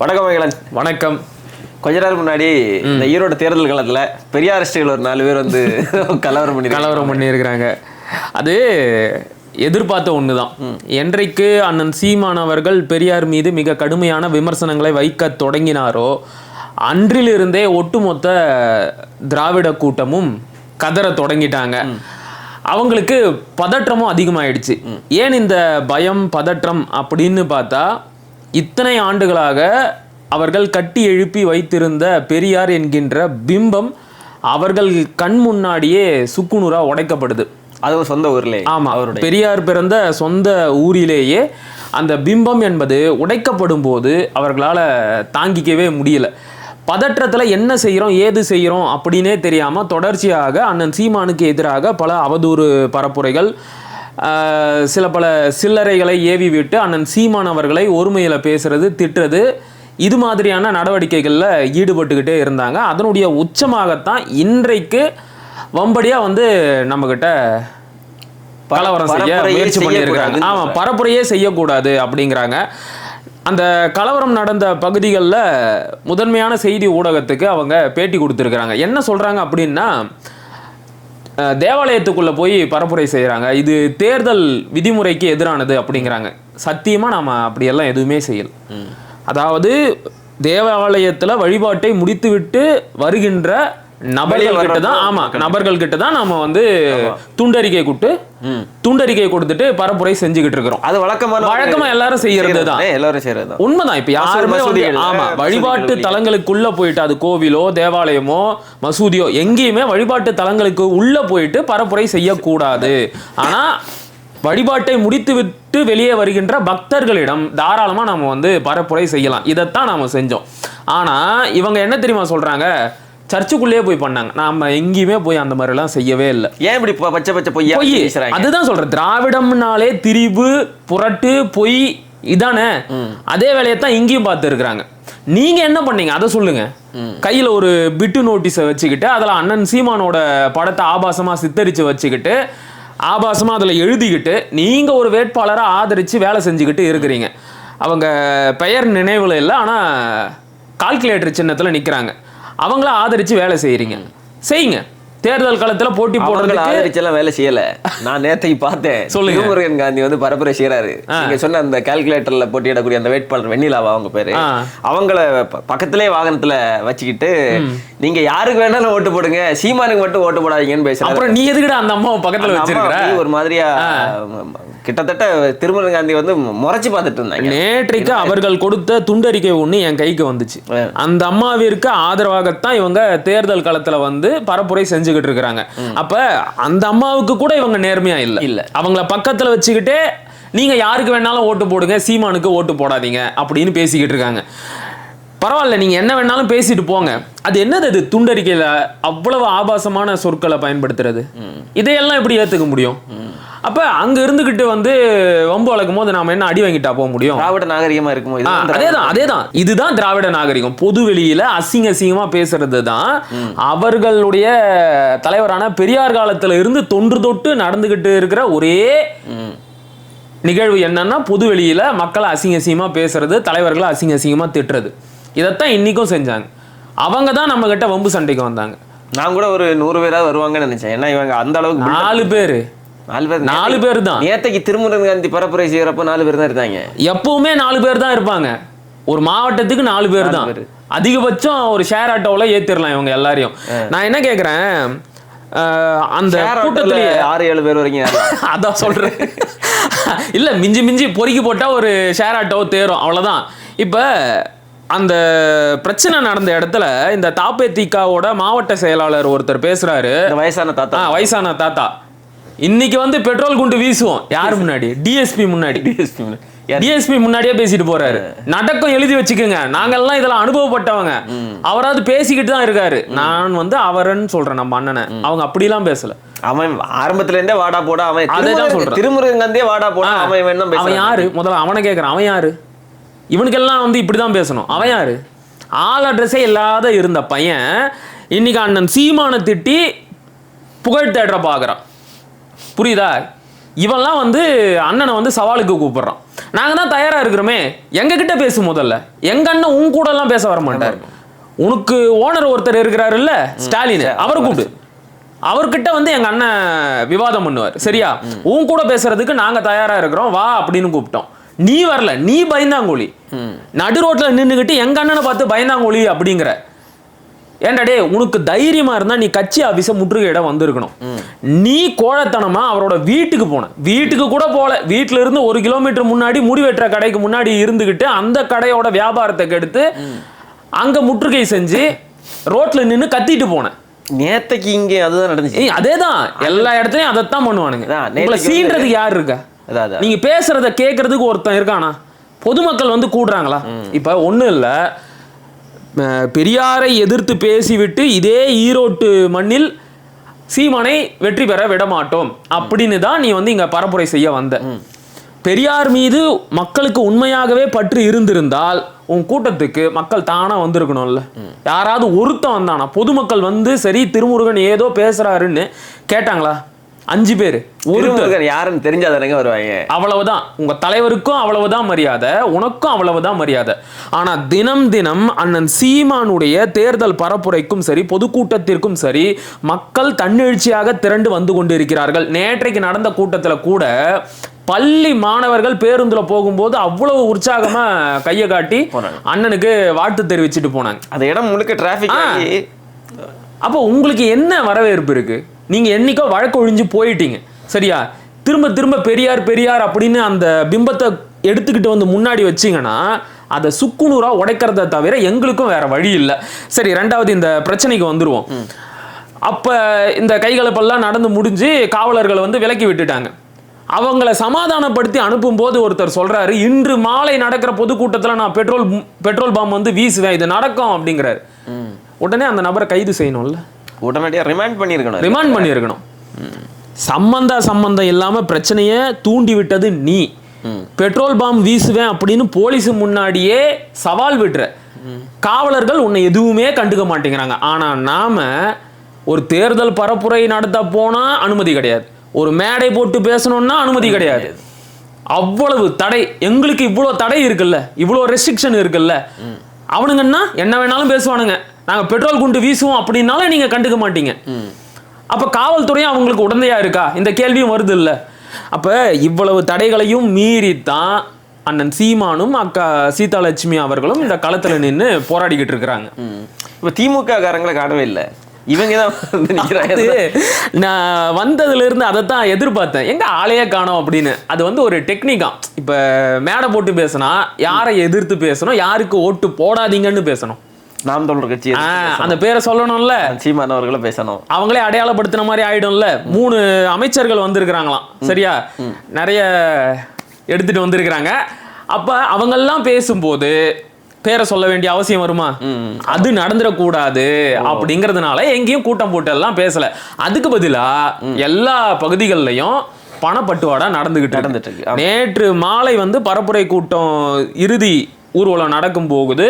வணக்கம் மகிழன். வணக்கம். கொஞ்ச நாள் முன்னாடி இந்த ஈரோடு தேர்தல் காலத்துல பெரியாரிஸ்டுகள் ஒரு நாலு பேர் வந்து கலவரம் பண்ணி கலவரம் பண்ணியிருக்கிறாங்க. அது எதிர்பார்த்த ஒன்று தான் என்றைக்கு அண்ணன் சீமான் அவர்கள் பெரியார் மீது மிக கடுமையான விமர்சனங்களை வைக்க தொடங்கினாரோ அன்றிலிருந்தே ஒட்டுமொத்த திராவிட கூட்டமும் கதற தொடங்கிட்டாங்க. அவங்களுக்கு பதற்றமும் அதிகமாயிடுச்சு. ஏன் இந்த பயம் பதற்றம் அப்படின்னு பார்த்தா இத்தனை ஆண்டுகளாக அவர்கள் கட்டி எழுப்பி வைத்திருந்த பெரியார் என்கின்ற பிம்பம் அவர்கள் கண் முன்னாடியே சுக்குநூறா உடைக்கப்படுது. அதுவும் சொந்த ஊர்ல ஆமா அவருடைய. பெரியார் பிறந்த சொந்த ஊரிலேயே அந்த பிம்பம் என்பது உடைக்கப்படும் போது அவர்களால தாங்கிக்கவே முடியல. பதற்றத்துல என்ன செய்கிறோம் ஏது செய்கிறோம் அப்படின்னே தெரியாம தொடர்ச்சியாக அண்ணன் சீமானுக்கு எதிராக பல அவதூறு பரப்புரைகள் சில பல சில்லறைகளை ஏவி விட்டு அண்ணன் சீமான் அவர்களை ஒருமையில பேசுறது திட்டுறது இது மாதிரியான நடவடிக்கைகளில் ஈடுபட்டுக்கிட்டே இருந்தாங்க. அதனுடைய உச்சமாகத்தான் இன்றைக்கு வம்படியா வந்து நம்மக்கிட்ட கலவரம் செய்ய முயற்சி பண்ணியிருக்காங்க செய்யக்கூடாதுன்னு ஆமா பரப்புரையே செய்யக்கூடாது அப்படிங்கிறாங்க. அந்த கலவரம் நடந்த பகுதிகளில் முதன்மையான செய்தி ஊடகத்துக்கு அவங்க பேட்டி கொடுத்துருக்குறாங்க. என்ன சொல்றாங்க அப்படின்னா தேவாலயத்துக்குள்ள போய் பரப்புரை செய்கிறாங்க இது தேர்தல் விதிமுறைக்கு எதிரானது அப்படிங்கிறாங்க. சத்தியமா நாம அப்படியெல்லாம் எதுவுமே செய்யல. அதாவது தேவாலயத்துல வழிபாட்டை முடித்துவிட்டு வருகின்ற நபர்கள் கிட்ட தான் ஆமா நபர்கள் கிட்ட தான் நாம வந்து துண்டறிக்கை கொடுத்து துண்டறிக்கை கொடுத்துட்டு பரப்புரை செஞ்சுக்கிட்டு இருக்கிறோம். அது வழக்கமான வழக்கமா எல்லாரும் செய்யறது தான் எல்லாரும் செய்யறது தான் உண்மைதான் இப்ப யாருமே வந்து ஆமா வழிபாட்டு. தலங்களுக்குள்ள போயிட்டு அது கோவிலோ தேவாலயமோ மசூதியோ எங்கேயுமே வழிபாட்டு தலங்களுக்கு உள்ள போயிட்டு பரப்புரை செய்யக்கூடாது. ஆனா வழிபாட்டை முடித்து விட்டு வெளியே வருகின்ற பக்தர்களிடம் தாராளமா நாம வந்து பரப்புரை செய்யலாம். இதைத்தான் நாம செஞ்சோம். ஆனா இவங்க என்ன தெரியுமா சொல்றாங்க? சர்ச்சுக்குள்ளேயே போய் பண்ணாங்க. நாம எங்கேயுமே போய் அந்த மாதிரி எல்லாம் செய்யவே இல்லை. ஏன் இப்படி பச்சை பச்சை பொய்யா பொய். பேசுறாங்க? அதுதான் சொல்றேன். திராவிடம்னாலே திரிவு புரட்டு பொய் இதானே? அதே வேலையைத்தான் இங்கேயும் பார்த்து இருக்கிறாங்க நீங்க என்ன பண்ணீங்க? அதை சொல்லுங்க. கையில ஒரு பிட்டு நோட்டீஸை வச்சுக்கிட்டு அதுல அண்ணன் சீமானோட படத்தை ஆபாசமா சித்தரிச்சு வச்சுக்கிட்டு ஆபாசமா அதுல எழுதிக்கிட்டு நீங்க ஒரு வேட்பாளரை ஆதரிச்சு வேலை செஞ்சுக்கிட்டு இருக்கிறீங்க. அவங்க பெயர் நினைவுல இல்லை ஆனா கால்குலேட்டர் சின்னத்துல நிக்கிறாங்க. அவங்கள ஆதரிச்சு வேலை செய்றீங்க செய்யுங்க. தேர்தல் காலத்துல போட்டி போடுறதுக்கு ஆதரிச்செல்லாம் வேலை செய்யல. நான் நேத்தைக்கு பார்த்தேன். சொல்லுங்க. திருமுருகன் காந்தி வந்து பரப்புரை செய்யறாரு நீங்க சொன்ன அந்த கால்குலேட்டர்ல போட்டியிடக்கூடிய அந்த வேட்பாளர் வெண்ணிலாவா அவங்க பேரு. அவங்கள பக்கத்திலே வாகனத்துல வச்சுக்கிட்டு நீங்க யாருக்கு வேணாலும் ஓட்டு போடுங்க. சீமானுக்கு மட்டும் ஓட்டு போடாதீங்கன்னு பேசுறாரு. அப்புறம் நீ எதுக்குடா அந்த அம்மாவை பக்கத்துல அப்படியே ஒரு மாதிரியா கிட்டத்தட்ட திருமுருகன் காந்தி வந்து முறைச்சு பார்த்துட்டு இருந்தாங்க. நேற்றைக்கு அவர்கள் கொடுத்த துண்டறிக்கை ஒண்ணு என் கைக்கு வந்துச்சு. அந்த அம்மாவிற்கு ஆதரவாகத்தான் இவங்க தேர்தல் களத்துல வந்து பரப்புரை செஞ்சுக்கிட்டு இருக்கிறாங்க. அப்ப அந்த அம்மாவுக்கு கூட இவங்க நேர்மையா இல்ல. இல்ல. அவங்கள பக்கத்துல வச்சுக்கிட்டே நீங்க யாருக்கு வேணாலும் ஓட்டு போடுங்க சீமானுக்கு ஓட்டு போடாதீங்க அப்படின்னு பேசிக்கிட்டு இருக்காங்க. பரவாயில்ல நீங்க என்ன வேணாலும் பேசிட்டு போங்க. அது என்னது அது துண்டறிக்கையில அவ்வளவு ஆபாசமான சொற்களை பயன்படுத்துறது? இதையெல்லாம் எப்படி ஏத்துக்க முடியும்? அப்ப அங்க இருந்துகிட்டு வந்து வம்பு வளர்க்கும் போது நாம என்ன அடி வாங்கிட்டா போக முடியும்? திராவிட நாகரிகமா இருக்குமோ? ஆ, இதுதான் அதேதான் அதேதான் இதுதான் திராவிட நாகரிகம். பொது வெளியில அசிங்க அசிங்கமா பேசுறது தான் அவர்களுடைய தலைவரான பெரியார் காலத்துல இருந்து தொன்று தொட்டு நடந்துகிட்டு இருக்கிற ஒரே நிகழ்வு என்னன்னா பொது வெளியில மக்களை அசிங்க அசிங்கமா பேசுறது தலைவர்களை அசிங்க அசிங்கமா திட்டுறது. இதைத்தான் இன்னைக்கும் செஞ்சாங்க. அவங்க தான் நம்ம கிட்ட வம்பு சண்டைக்கு வந்தாங்க. நான் கூட ஒரு நூறு பேராவது வருவாங்கன்னு நினைச்சேன். ஏன்னா இவங்க அந்த அளவுக்கு நாலு பேரு. நாலு பேர் நாலு பேர் தான் நேத்தைக்கு திருமுருகன் காந்தி பரப்புரை செய்யறப்ப நாலு பேர் தான் இருந்தாங்க. எப்பவுமே நாலு பேர் தான் இருப்பாங்க. ஒரு மாவட்டத்துக்கு நாலு பேர் தான். அதிகபட்சம் ஒரு ஷேர் ஆட்டோவில் ஏத்திரலாம் இவங்க எல்லாரையும். நான் என்ன கேக்குறேன்? அஹ், அந்த Share auto ல கூட்டத்திலேயே ஆறு ஏழு பேர் வரைக்கும் ஏறலாம். அதான் சொல்றேன். இல்ல மிஞ்சி மிஞ்சி பொறுக்கி போட்டா ஒரு ஷேர் ஆட்டோ தேரும். அவ்வளவுதான். இப்ப அந்த பிரச்சனை நடந்த இடத்துல இந்த தாப்பேத்திகாவோட மாவட்ட செயலாளர் ஒருத்தர் பேசுறாரு. வயசான தாத்தா. வயசான தாத்தா. இன்னைக்கு வந்து பெட்ரோல் குண்டு வீசுவோம். யார் முன்னாடி? டிஎஸ்பி முன்னாடி. யார்? டிஎஸ்பி முன்னாடியே பேசிட்டு போறாரு. நடக்கம் எழுதி வச்சுக்கோங்க. நாங்கெல்லாம் இதெல்லாம் அனுபவப்பட்டவங்க. அவராவது பேசிக்கிட்டு தான் இருக்காரு. நான் வந்து அவரன்னு சொல்றேன் நம்ம அண்ணனை. அவங்க அப்படிலாம் பேசல. அவன் ஆரம்பத்துல இருந்தே வாடா போடா அவன் திருமுருகன் சொல்றேன். திருமுருகன் காந்தியே வாடா போடா அவன் அவன் யாரு? முதல்ல அவனை கேட்கறான் அவன் யாரு? இவனுக்கெல்லாம் வந்து இப்படிதான் பேசணும். அவன் யாரு? ஆள் அட்ரஸே இல்லாத இருந்த பையன் இன்னைக்கு அண்ணன் சீமானை திட்டி புகழ் தேடுற பாக்குறான். புரியுதா? இவன்லாம் வந்து அண்ணனை வந்து சவாலுக்கு கூப்பிடுறான். நாங்க தான் தயாரா இருக்கிறோமே. எங்க கிட்ட பேசு முதல்ல. எங்க அண்ணன் உன் கூட எல்லாம் பேச வர மாட்டார். உனக்கு ஓனர் ஒருத்தர் இருக்கிறாரு இல்ல ஸ்டாலின் அவரை கூப்பிடு. அவர்கிட்ட வந்து எங்க அண்ணன் விவாதம் பண்ணுவார். சரியா? உன் கூட பேசுறதுக்கு நாங்க தயாரா இருக்கிறோம். வா அப்படின்னு கூப்பிட்டோம். நீ வரல நீ பயந்தாங்கோலி நடு ரோட்ல நின்னுகிட்டு எங்க அண்ணனை பார்த்து பயந்தாங்கோலி அப்படிங்கிற. ஏன்டா உனக்கு தைரியமா இருந்தா நீ கட்சி ஆபீஸ முற்றுகையிட வந்திருக்கணும். நீ கோழத்தனமா அவரோட வீட்டுக்கு போன. வீட்டுக்கு கூட போல. வீட்ல இருந்து ஒரு கிலோமீட்டர் முன்னாடி முடி வெட்டுற கடைக்கு முன்னாடி இருந்துகிட்டு அந்த கடையோட வியாபாரத்தை கெடுத்து அங்க முற்றுகை செஞ்சு ரோட்ல நின்னு கத்திட்டு போனேன் நேத்தைக்கு இங்கே அதுதான் நடந்துச்சு. ஏய் அதேதான். எல்லா இடத்துலயும் அதைத்தான் பண்ணுவானுங்க. உங்களை சீன்றதுக்கு யார் இருக்கா. நீங்க பேசுறத கேட்கறதுக்கு ஒருத்தன் இருக்கானா? பொதுமக்கள் வந்து கூடுறாங்களா? இப்ப ஒண்ணும் இல்ல. பெரியாரை எதிர்த்து பேசிவிட்டு இதே ஈரோட்டு மண்ணில் சீமானை வெற்றி பெற விட மாட்டோம் அப்படின்னு தான் நீ வந்து இங்க பரப்புரை செய்ய வந்த. பெரியார் மீது மக்களுக்கு உண்மையாகவே பற்று இருந்திருந்தால் உன் கூட்டத்துக்கு மக்கள் தானா வந்திருக்கணும்ல. யாராவது ஒருத்தன் வந்தானா? பொதுமக்கள் வந்து சரி திருமுருகன் ஏதோ பேசுறாருன்னு கேட்டாங்களா? அஞ்சு பேர். ஒருத்தர். யாருன்னு தெரிஞ்சாதானங்க வருவாங்க. அவ்வளவுதான். உங்க தலைவருக்கும் அவ்வளவுதான் மரியாதை உனக்கும் அவ்வளவுதான் மரியாதை. ஆனா தினம் தினம் அண்ணன் சீமானுடைய தேர்தல் பரப்புரைக்கும் சரி பொதுக்கூட்டத்திற்கும் சரி மக்கள் தன்னெழுச்சியாக திரண்டு வந்து கொண்டிருக்கிறார்கள். நேற்றைக்கு நடந்த கூட்டத்துல கூட பள்ளி மாணவர்கள் பேருந்துல போகும்போது அவ்வளவு உற்சாகமா கையை காட்டி. அண்ணனுக்கு வாழ்த்து தெரிவிச்சிட்டு போனாங்க. அந்த இடம் முழுக்க டிராபிக் அப்போ உங்களுக்கு என்ன வரவேற்பு இருக்கு? நீங்க என்னைக்கோ வழக்கு ஒழிஞ்சு போயிட்டீங்க. சரியா? திரும்ப திரும்ப பெரியார் பெரியார் அப்படின்னு அந்த பிம்பத்தை எடுத்துக்கிட்டு வந்து முன்னாடி வச்சீங்கன்னா அதை சுக்குநூறா உடைக்கிறத தவிர எங்களுக்கும் வேற வழி இல்லை. சரி ரெண்டாவது இந்த பிரச்சனைக்கு வந்துருவோம். அப்ப இந்த கைகலப்பெல்லாம் நடந்து முடிஞ்சு காவலர்களை வந்து விலக்கி விட்டுட்டாங்க. அவங்கள சமாதானப்படுத்தி அனுப்பும்போது ஒருத்தர் சொல்றாரு இன்று மாலை நடக்கிற பொதுக்கூட்டத்துல நான் பெட்ரோல் பெட்ரோல் பாம் வந்து வீசுவேன் இது நடக்கும் அப்படிங்கிறாரு. உடனே அந்த நபரை கைது செய்யணும்ல. உடனடியா ரிமைண்ட் பண்ணியிருக்கணும் ரிமாண்ட் பண்ணியிருக்கணும். சம்பந்தா சம்பந்தம் இல்லாம பிரச்சனையை தூண்டி விட்டது நீ பெட்ரோல் பாம் வீசுவேன் அப்படின்னு போலீஸ் முன்னாடியே சவால் விடுற. காவலர்கள் உன்னை எதுவுமே கண்டுக்க மாட்டேங்கிறாங்க. ஆனா நாம ஒரு தேர்தல் பரப்புரை நடத்த போனா அனுமதி கிடையாது. ஒரு மேடை போட்டு பேசணும்னா அனுமதி கிடையாது. அவ்வளவு தடை. எங்களுக்கு இவ்வளவு தடை இருக்குல்ல. இவ்வளவு ரெஸ்ட்ரிக்ஷன் இருக்குல்ல. அவனுங்கன்னா என்ன வேணாலும் பேசுவானுங்க. நாங்க பெட்ரோல் குண்டு வீசுவோம் அப்படின்னாலும் நீங்க கண்டுக்க மாட்டீங்க. அப்ப காவல்துறையும் அவங்களுக்கு உடந்தையா இருக்கா? இந்த கேள்வியும் வருது இல்ல. அப்ப இவ்வளவு தடைகளையும் மீறித்தான் அண்ணன் சீமானும் அக்கா சீதாலட்சுமி அவர்களும் இந்த களத்துல நின்னு போராடிக்கிட்டு இருக்கிறாங்க. இப்ப திமுக காரங்களை காணவே இல்ல. இவங்க தான் அது நான் வந்ததுல இருந்து அதைத்தான் எதிர்பார்த்தேன். எங்க ஆளையே காணோம் அப்படின்னு. அது வந்து ஒரு டெக்னிக்கா. இப்ப மேடை போட்டு பேசினா யாரை எதிர்த்து பேசணும் யாருக்கு ஓட்டு போடாதீங்கன்னு பேசணும். நாம் தமிழர் கட்சி அந்த பேரை சொல்லணும்ல. சீமான் அவர்களை பேசணும். அவங்களே அடையாளப்படுத்தின மாதிரி ஆயிடும்ல. மூணு அமைச்சர்கள் வந்திருக்கிறாங்களாம். சரியா? நிறைய எடுத்துட்டு வந்திருக்கிறாங்க. அப்ப அவங்கெல்லாம் பேசும்போது பேரை சொல்ல வேண்டிய அவசியம் வருமா? அது நடந்துடக்கூடாது அப்படிங்கறதுனால எங்கேயும் கூட்டம் போட்டு எல்லாம் பேசல. அதுக்கு பதிலா எல்லா பகுதிகளிலையும் பணப்பட்டுவாடா நடந்துகிட்டு. நடந்துட்டு. நேற்று மாலை வந்து பரப்புரை கூட்டம் இறுதி ஊர்வலம் நடக்கும் போகுது.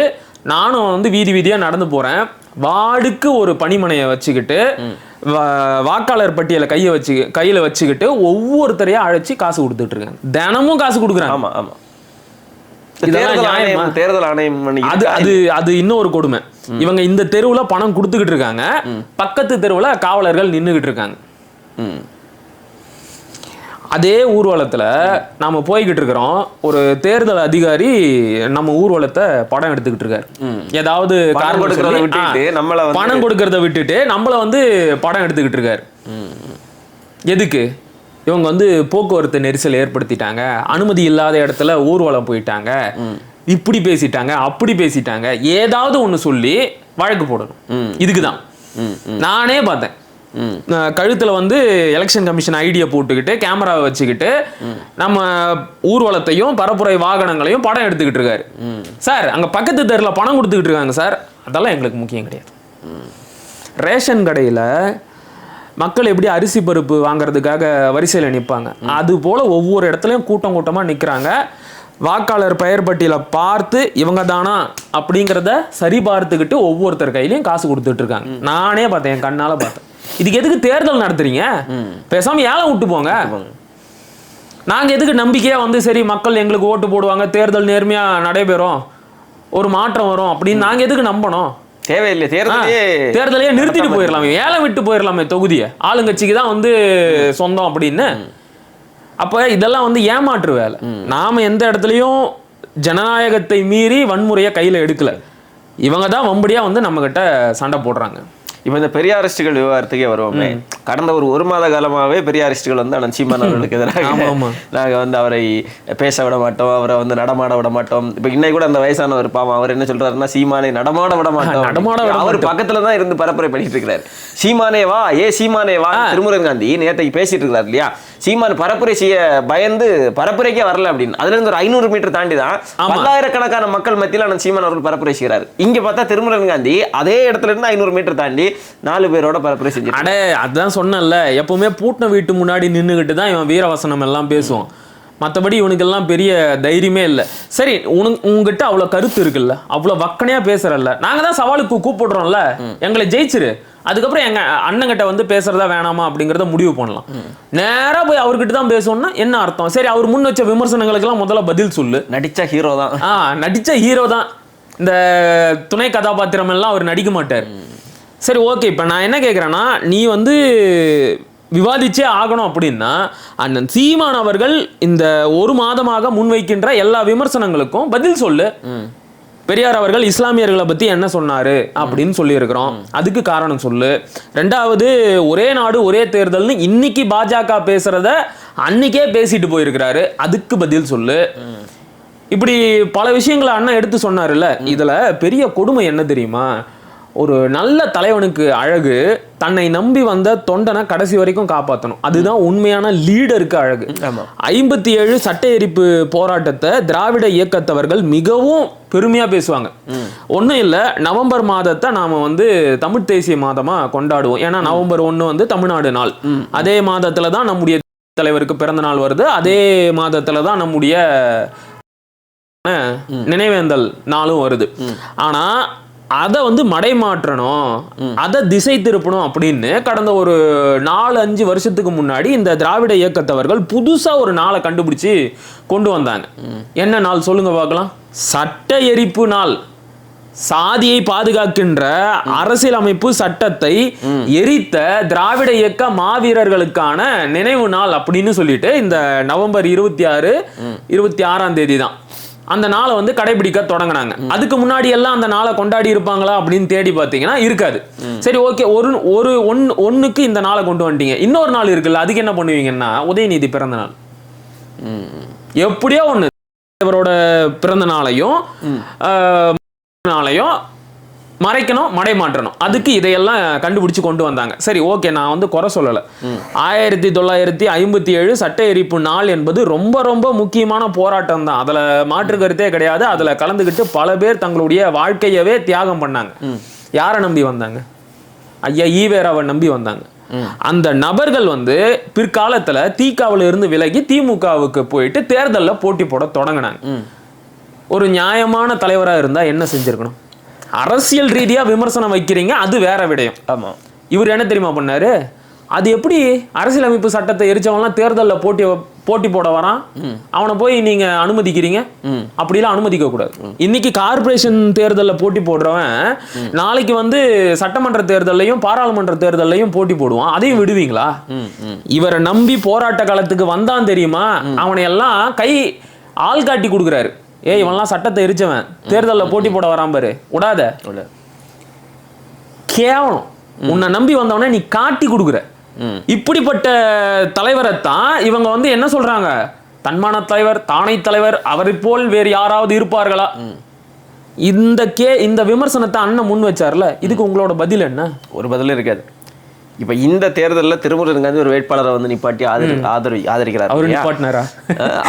நானும் வந்து வீதி வீதியா நடந்து போறேன். வார்டுக்கு ஒரு பணிமனையை வச்சுக்கிட்டு வாக்காளர் பட்டியலை கையை வச்சு கையில வச்சுக்கிட்டு ஒவ்வொருத்தரையா அழைச்சி காசு கொடுத்துட்டு இருக்காங்க தினமும் காசு கொடுக்குறாங்க. ஆமா ஆமா. இதெல்லாம் தேர்தல்? ஆணையம் அது அது அது இன்னொரு கொடுமை. இவங்க இந்த தெருவுல பணம் கொடுத்துக்கிட்டு இருக்காங்க. பக்கத்து தெருவுல காவலர்கள் நின்னுகிட்டு இருக்காங்க. அதே ஊர்வலத்துல நாம போய்கிட்டு இருக்கிறோம். ஒரு தேர்தல் அதிகாரி நம்ம ஊர்வலத்தை படம் எடுத்துக்கிட்டு இருக்காரு. ஏதாவது காரணம் கொடுக்கறத விட்டுட்டு நம்மள பணம் கொடுக்கறத விட்டுட்டு நம்மள வந்து படம் எடுத்துக்கிட்டு இருக்காரு. எதுக்கு? இவங்க வந்து போக்குவரத்து நெரிசல் ஏற்படுத்திட்டாங்க. அனுமதி இல்லாத இடத்துல ஊர்வலம் போயிட்டாங்க. இப்படி பேசிட்டாங்க அப்படி பேசிட்டாங்க. ஏதாவது ஒண்ணு சொல்லி வழக்கு போடணும். இதுக்குதான். ம், நானே பார்த்தேன். கழுத்தில் வந்து எலெக்ஷன் கமிஷன் ஐடியை போட்டுக்கிட்டு கேமராவை வச்சுக்கிட்டு நம்ம ஊர்வலத்தையும் பரப்புரை வாகனங்களையும் படம் எடுத்துக்கிட்டு இருக்காரு. சார் அங்கே பக்கத்து தெருல பணம் கொடுத்துக்கிட்டு இருக்காங்க சார். அதெல்லாம் எங்களுக்கு முக்கியம் கிடையாது. ரேஷன் கடையில் மக்கள் எப்படி அரிசி பருப்பு வாங்குறதுக்காக வரிசையில் நிற்பாங்க அது போல் ஒவ்வொரு இடத்துலையும் கூட்டம் கூட்டமாக நிற்கிறாங்க வாக்காளர் பெயர் பட்டியலை பார்த்து இவங்க தானா அப்படிங்கிறத சரி பார்த்துக்கிட்டு ஒவ்வொருத்தர் கையிலையும் காசு கொடுத்துட்ருக்காங்க நானே பார்த்தேன் என் கண்ணால் பார்த்தேன். இதுக்கு எதுக்கு தேர்தல் நடத்துறீங்க? பேசாம ஏலம் விட்டு போங்க. நாங்க எதுக்கு நம்பிக்கையா வந்து சரி மக்கள் எங்களுக்கு ஓட்டு போடுவாங்க தேர்தல் நேர்மையா நடைபெறும் ஒரு மாற்றம் வரும் அப்படின்னு நாங்க எதுக்கு நம்பணும்? தேவையில்லை தேர்தலே தேர்தலையே நிறுத்திட்டு போயிடலாமே. ஏழை விட்டு போயிடலாமே தொகுதியை. ஆளுங்கட்சிக்கு தான் வந்து சொந்தம் அப்படின்னு. அப்ப இதெல்லாம் வந்து ஏமாற்று வேலை. நாம எந்த இடத்துலயும் ஜனநாயகத்தை மீறி வன்முறையை கையில எடுக்கல. இவங்க தான் வம்படியா வந்து நம்ம கிட்ட சண்டை போடுறாங்க. இப்போ இந்த பெரியாரிஸ்டுகள் விவகாரத்துக்கே வருவோமே. கடந்த ஒரு ஒரு மாத காலமாவே பெரியாரிஸ்டுகள் வந்து அண்ணன் சீமான் அவர்களுக்கு எதிராக ஆமா, ஆமா. நாங்க வந்து அவரை பேச விட மாட்டோம் அவரை வந்து நடமாட விட மாட்டோம். இப்போ இன்னைக்கு கூட அந்த வயசானவர் பாவம் அவர் என்ன சொல்றாருன்னா சீமானை நடமாட விட மாட்டோம் நடமாட அவர் பக்கத்துல தான் இருந்து பரப்புரை பண்ணிட்டு இருக்கிறாரு. சீமானே வா ஏ சீமானே வா திருமுருகன் காந்தி நேற்றைக்கு பேசிட்டு இருக்காரு இல்லையா? சீமான் பரப்புரை செய்ய பயந்து பரப்புரைக்கே வரல அப்படின்னு. அதுல இருந்து ஒரு ஐநூறு மீட்டர் தாண்டி தான் பல்லாயிரக்கணக்கான மக்கள் மத்தியில் அண்ணன் சீமான் அவர்கள் பரப்புரை செய்கிறார். இங்க பார்த்தா திருமுருகன் காந்தி அதே இடத்துல இருந்து ஐநூறு மீட்டர் தாண்டி நாலு பேரோட பரப்புரை செஞ்சு அட அதான் சொன்னேன்ல எப்பவுமே பூட்டின வீட்டு முன்னாடி நின்றுக்கிட்டு தான் இவன் வீரவசனம் எல்லாம் பேசுவான். மற்றபடி இவனுக்கெல்லாம் பெரிய தைரியமே இல்லை. சரி உனக்கு உங்ககிட்ட அவ்வளோ கருத்து இருக்குல்ல? அவ்வளோ வக்கனையாக பேசுறல்ல? நாங்கள் தான் சவாலுக்கு கூப்பிடுறோம்ல? எங்களை ஜெயிச்சிரு. அதுக்கப்புறம் எங்க அண்ணங்கிட்ட வந்து பேசுறதா வேணாமா அப்படிங்கிறத முடிவு பண்ணலாம். நேரா போய் அவர்கிட்ட தான் பேசணும்னா என்ன அர்த்தம்? சரி அவர் முன் வச்ச விமர்சனங்களுக்கெல்லாம் முதல்ல பதில் சொல்லு. நடிச்ச ஹீரோ தான். ஆ நடிச்ச ஹீரோ தான். இந்த துணை கதாபாத்திரம் எல்லாம் அவர் நடிக்க மாட்டார். சரி ஓகே. இப்போ நான் என்ன கேட்குறேன்னா நீ வந்து விவாதிச்சே ஆகணும் அப்படின்னா அண்ணன் சீமான் அவர்கள் இந்த ஒரு மாதமாக முன்வைக்கின்ற எல்லா விமர்சனங்களுக்கும் பதில் சொல்லு. பெரியார் அவர்கள் இஸ்லாமியர்களை பத்தி என்ன சொன்னாரு அப்படின்னு சொல்லியிருக்கிறோம். அதுக்கு காரணம் சொல்லு. ரெண்டாவது ஒரே நாடு ஒரே தேர்தல்னு இன்னைக்கு பாஜக பேசுறத அன்னைக்கே பேசிட்டு போயிருக்கிறாரு. அதுக்கு பதில் சொல்லு. இப்படி பல விஷயங்களை அண்ணன் எடுத்து சொன்னாருல்ல. இதுல பெரிய கொடுமை என்ன தெரியுமா? ஒரு நல்ல தலைவனுக்கு அழகு தன்னை நம்பி வந்த தொண்டனை கடைசி வரைக்கும் காப்பாற்றணும் அதுதான் உண்மையான லீடருக்கு அழகு. ஐம்பத்தி ஏழு சட்ட எரிப்பு போராட்டத்தை திராவிட இயக்கத்தவர்கள் மிகவும் பெருமையா பேசுவாங்க. ஒண்ணும் இல்ல நவம்பர் மாதத்தை நாம வந்து தமிழ் தேசிய மாதமா கொண்டாடுவோம். ஏன்னா நவம்பர் ஒண்ணு வந்து தமிழ்நாடு நாள். அதே மாதத்துல தான் நம்முடைய தலைவருக்கு பிறந்த நாள் வருது. அதே மாதத்துல தான் நம்முடைய நினைவேந்தல் நாளும் வருது. ஆனா அதை வந்து மடைமாற்றணும். அதை திசை திருப்பணும் அப்படின்னு கடந்த ஒரு நாலு அஞ்சு வருஷத்துக்கு முன்னாடி இந்த திராவிட இயக்கத்தவர்கள் புதுசா ஒரு நாளை கண்டுபிடிச்சு கொண்டு வந்தாங்க. என்ன நாள் சொல்லுங்க பார்க்கலாம்? சட்ட எரிப்பு நாள். சாதியை பாதுகாக்கின்ற அரசியலமைப்பு சட்டத்தை எரித்த திராவிட இயக்க மாவீரர்களுக்கான நினைவு நாள் அப்படின்னு சொல்லிட்டு இந்த நவம்பர் இருபத்தி ஆறு இருபத்தி ஆறாம் தேதி தான். அந்த நாளை வந்து கடைபிடிக்க தொடங்கினாங்க. அதுக்கு முன்னாடி எல்லாம் அந்த நாளை கொண்டாடி இருப்பாங்களா அப்படின்னு தேடி பார்த்தீங்கன்னா இருக்காது. சரி ஓகே ஒரு ஒரு ஒன் ஒண்ணுக்கு இந்த நாளை கொண்டு வந்துட்டீங்க. இன்னொரு நாள் இருக்குல்ல அதுக்கு என்ன பண்ணுவீங்கன்னா உதயநிதி பிறந்த நாள். எப்படியோ ஒண்ணு. இவரோட பிறந்த நாளையும் நாளையும் மறைக்கணும் மடை மாற்றணும். அதுக்கு இதையெல்லாம் கண்டுபிடிச்சு கொண்டு வந்தாங்க. சரி ஓகே நான் வந்து குறை சொல்லலை. ஆயிரத்தி தொள்ளாயிரத்தி ஐம்பத்தி ஏழு சட்ட எரிப்பு நாள் என்பது ரொம்ப ரொம்ப முக்கியமான போராட்டம் தான். அதில் மாற்று கருத்தே கிடையாது. அதில் கலந்துக்கிட்டு பல பேர் தங்களுடைய வாழ்க்கையவே தியாகம் பண்ணாங்க. யாரை நம்பி வந்தாங்க? ஐயா ஈவேராவை நம்பி வந்தாங்க. அந்த நபர்கள் வந்து பிற்காலத்துல தீகாவுல இருந்து விலகி திமுகவுக்கு போயிட்டு தேர்தல்ல போட்டி போட தொடங்கினாங்க. ஒரு நியாயமான தலைவரா இருந்தா என்ன செஞ்சிருக்கணும்? அரசியல் ரீதியா விமர்சனம் வைக்கிறீங்க அது வேற விடயம். ஆமா. இவர் என்ன தெரியுமா பண்ணாரு? அது எப்படி அரசியலமைப்பு சட்டத்தை எரிச்சவன்லாம் தேர்தல்ல போட்டி போட்டி போட வரான். அவனை போய் நீங்க அனுமதிக்கிறீங்க. அப்படிலாம் அனுமதிக்க கூடாது இன்னைக்கு கார்ப்பரேஷன் தேர்தல்ல போட்டி போடுறவன் நாளைக்கு வந்து சட்டமன்ற தேர்தல்லையும் பாராளுமன்ற தேர்தல்லையும் போட்டி போடுவான். அதையும் விடுவீங்களா? இவரை நம்பி போராட்ட காலத்துக்கு வந்தான் தெரியுமா? அவனை எல்லாம் கை ஆள் காட்டி கொடுக்குறாரு. ஏய் இவன்லாம் சட்டத்தை எரிச்சவன். தேர்தல்ல போட்டி போட வரான் பாரு. விடாத. கேவலம். உன்னை நம்பி வந்தவனே நீ காட்டி கொடுக்குற. இப்படிப்பட்ட தலைவரைத்தான் இவங்க வந்து என்ன சொல்றாங்க? தன்மான தலைவர் தானை தலைவர் அவரை போல் வேறு யாராவது இருப்பார்களா? இந்த கே இந்த விமர்சனத்தை அண்ணன் முன் வச்சார்ல இதுக்கு உங்களோட பதில் என்ன? ஒரு பதிலும் இருக்காது. இப்ப இந்த தேர்தல்ல திருமுருகன் காந்தி ஒரு வேட்பாளரை வந்து நிப்பாட்டி ஆதரி ஆதரவி ஆதரிக்கிறார் அவர்? நிப்பாட்டினாரா?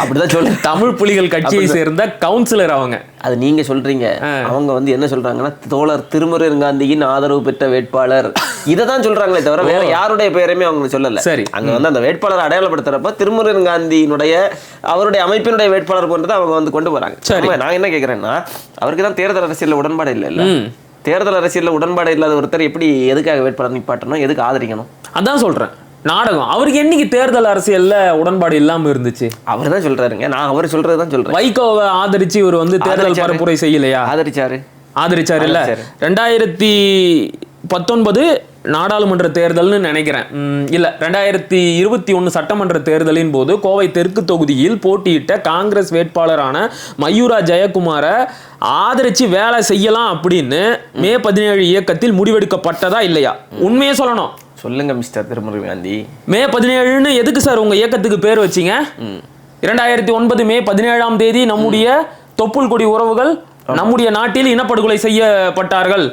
அப்படிதான் சொல்லு தமிழ் புலிகள் கட்சியை சேர்ந்த கவுன்சிலர் அவங்க. அது நீங்க சொல்றீங்க. அவங்க வந்து என்ன சொல்றாங்கன்னா தோழர் திருமுருகன் காந்தியின் ஆதரவு பெற்ற வேட்பாளர். இதை தான் சொல்றாங்களே தவிர வேற யாருடைய பெயரையுமே அவங்க சொல்லல. சரி. அங்க வந்து அந்த வேட்பாளர் அடையாளப்படுத்துறப்ப திருமுருகன் காந்தியினுடைய அவருடைய அமைப்பினுடைய வேட்பாளர் போன்றதை அவங்க வந்து கொண்டு போறாங்க. சரி. நான் என்ன கேக்குறேன்னா அவருக்கு தான் தேர்தல் அரசியல்ல உடன்பாடு இல்லை இல்ல. தேர்தல் அரசியல்ல உடன்பாடு இல்லாத ஒருத்தர் எப்படி எதுக்காக வேட்பாளர் நிப்பாட்டணும் எதுக்கு ஆதரிக்கணும்? அதான் சொல்றேன். நாடகம். அவருக்கு என்னைக்கு தேர்தல் அரசியல்ல உடன்பாடு இல்லாம இருந்துச்சு? அவர் தான் சொல்றாருங்க. நான் அவர் சொல்றது தான் சொல்றேன். வைகோவை ஆதரிச்சு இவர் வந்து தேர்தல். பரப்புரை செய்யலையா? ஆதரிச்சாரு. ஆதரிச்சாரு இல்ல. ரெண்டாயிரத்தி பத்தொன்பது நாடாளுமன்ற தேர்தல்னு நினைக்கிறேன். இல்ல ரெண்டாயிரத்தி இருபத்தி ஒன்று சட்டமன்ற தேர்தலின் போது கோவை தெற்கு தொகுதியில் போட்டியிட்ட காங்கிரஸ் வேட்பாளரான மயூரா ஜெயக்குமாரை ஆதரிச்சு வேலை செய்யலாம் அப்படின்னு மே பதினேழு இயக்கத்தில் முடிவெடுக்கப்பட்டதா இல்லையா? உண்மையே சொல்லணும். சொல்லுங்க மிஸ்டர் திருமுருகன் காந்தி மே பதினேழுன்னு எதுக்கு சார் உங்க இயக்கத்துக்கு பேர் வச்சீங்க? இரண்டாயிரத்தி ஒன்பது மே பதினேழாம் தேதி நம்முடைய தொப்புள் கொடி உறவுகள் நம்முடைய நாட்டில் இனப்படுகொலை செய்யப்பட்டார்கள்.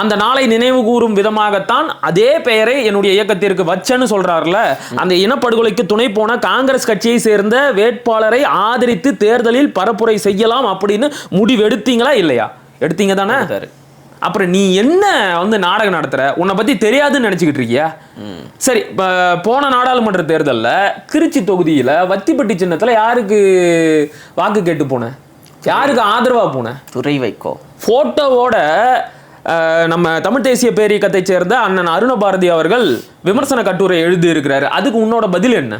அந்த நாளை நினைவு கூறும் விதமாகத்தான் அதே பெயரை என்னுடைய இயக்கத்திற்கு வச்சேன்னு சொல்றாருல. அந்த இனப்படுகொலைக்கு துணை போன காங்கிரஸ் கட்சியை சேர்ந்த வேட்பாளரை ஆதரித்து தேர்தலில் பரப்புரை செய்யலாம் அப்படின்னு முடிவெடுத்தீங்களா இல்லையா? எடுத்தீங்க தானே. அப்புறம் நீ என்ன வந்து நாடகம் நடத்துற? உன்னை பத்தி தெரியாதுன்னு நினைச்சுக்கிட்டு இருக்கியா? சரி இப்ப போன நாடாளுமன்ற தேர்தல்ல திருச்சி தொகுதியில வத்திப்பட்டி சின்னத்துல யாருக்கு வாக்கு கேட்டு போன? யாருக்கு ஆதரவா போன? துறை வைக்கோ போட்டோவோட அஹ், நம்ம தமிழ் தேசிய பேரியக்கத்தை சேர்ந்த அண்ணன் அருணபாரதி அவர்கள் விமர்சன கட்டுரை எழுதி இருக்கிறாரு அதுக்கு உன்னோட பதில் என்ன?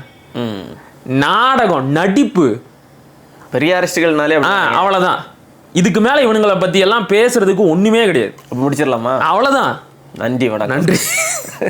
நாடகம் நடிப்பு. பெரியாரிஸ்டுகள்னாலே ஆ, அப்படி அவ்வளவுதான். இதுக்கு மேல இவனுங்களை பத்தி எல்லாம் பேசுறதுக்கு ஒண்ணுமே கிடையாது. முடிச்சிடலாமா? அவ்வளவுதான். நன்றி வணக்கம். நன்றி.